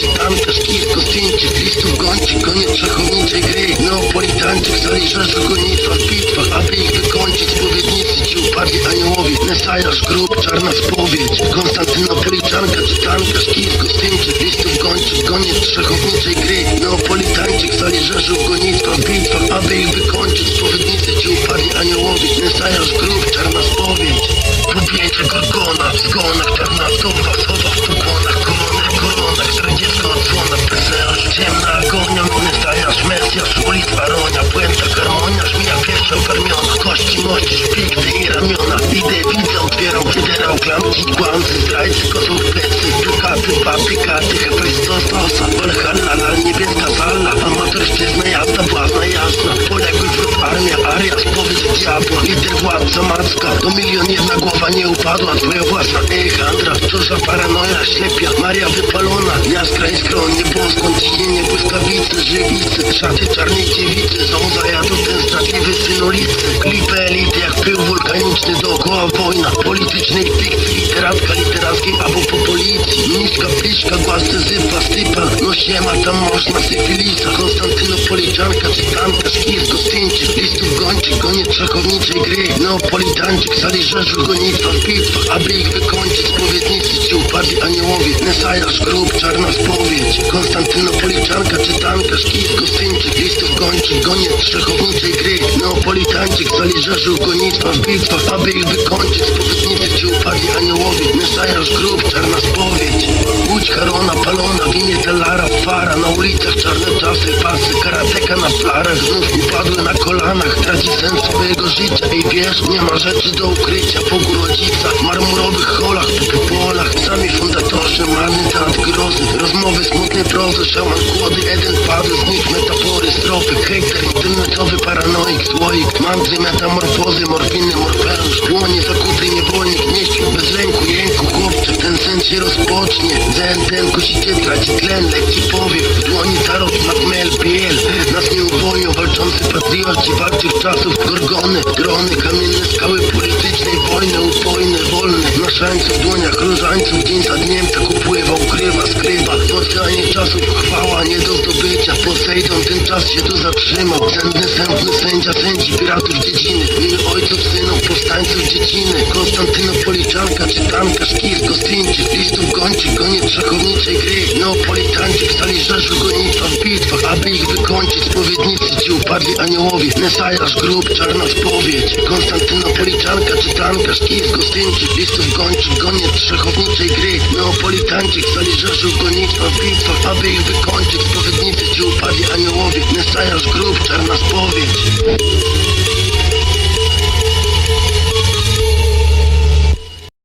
czytanka, szkisko, zdjęcie, listów gończy, koniec szachowniczej gry. Rzeszy, gonitwa w bitwach, aby ich wykończyć. Spowiednicy ci upadli aniołowie, Mesajasz, grób, czarna spowiedź. Konstantynopoliczanka, czytanka, szkisko, zdjęcie, listów gończy, koniec szachowniczej gry. Neopolitańczyk, rzeszy, gonitwa w bitwach, aby ich wykończyć. Spowiednicy ci upadli aniołowie, Mesajasz, grób, czarna spowiedź. Pobiecie gorgona, w zgonach, czarna sowa, sowa w peseaż, ciemna agonia, Mesajasz, Mesjasz, ulic Aronia, błędna harmonia, żmija pierwsza ukarmiona, kości, mości, szpikty i ramiona, idę, widzę, otwieram, generał, klamki, kłamcy, zdrajcy, kosą w plecy, dukaty, papy, karty, heprysto, sosa, Walhalla, la niebieska sala, amatorszczyzna, jazda, błazna, jasna, spowiedź diabła, lider, władca, to milion jedna głowa nie upadła, twoja własna, ej, Handra, co za paranoja, ślepia, Maria wypalona, jaskra i skron, nieboską, ciśnienie, błyskawice, żywicy, szaty czarnej dziewicy, są zajadu ten straszliwy syn ulicy, klipy elity, jak pył wulkaniczny, dookoła wojna, politycznej fikcji, literatka literackiej, albo po policji, niska pliczka, głasce, zypa, stypa, no siema, tam można syfilisa, Konstantynopoliczanka, czytanka, szkisko, zdjęcie, listów gończy, koniec szachowniczej gry, neopolitańczyk, sali rzeszu, gonitwa w bitwach, aby ich wykończyć, spowiednicy ci upadli aniołowie, Mesajasz, grób, czarna spowiedź, Konstantynopoliczanka, czytanka, szkisko, zdjęcie, listów gończy, koniec szachowniczej gry, neopolitańczyk, sali rzeszu, gonitwa w bitwach, aby ich wykończyć, spowiednicy upadli aniołowie, Mesajasz, grób, czarna spowiedź, Łódź Karona, palona, w imię Telara, fara, na ulicach czarne czasy, pasy, karateka na flarach, znów upadły na kolanach, traci sens swojego życia. I wiesz, nie ma rzeczy do ukrycia, po w marmurowych holach, po popolach, sami fundatorzy, marny teatr grozy, rozmowy, smutne prozy, szaman kłody, Eden padł, z nich metafory, stropy, hejter, internetowy paranoik, słoik, mantry, metamorfozy, morfiny, morfeusz, dłonie, zakuty, się rozpocznie, zen, ten kusicie, traci tlen, lekki powiew, w dłoni tarot, macmel, biel, nas nie uwolnią, walczący patrioci, walczych czasów, gorgony, drony, kamienne skały politycznej wojny, upojne, wolne, na w dłoniach, różańców, dzień za dniem, tak upływa, ukrywa, skrywa, w oceanie czasów chwała, nie do zdobycia, Posejdon, ten czas się tu zatrzymał, sędny, sępny, sędzia, sędzi, piratów dziedziny, miny ojców, synów, powstańców dzieciny, Konstantynopoliczanka, czytanka, szkisko, zdjęcie, listów gończy, koniec szachowniczej gry, neopolitańczyk, stali rzeszu, gonitwa w bitwach, aby ich wykończyć, spowiednicy ci upadli aniołowie, Mesajasz, grób, czarna spowiedź, Konstantynopoliczanka, czytanka, szkisko, zdjęcie, listów gończy, koniec szachowniczej gry, neopolitańczyk, stali rzeszu, gonitwa w bitwach, aby ich wykończyć, spowiednicy ci upadli aniołowie, Mesajasz, grób, czarna spowiedź.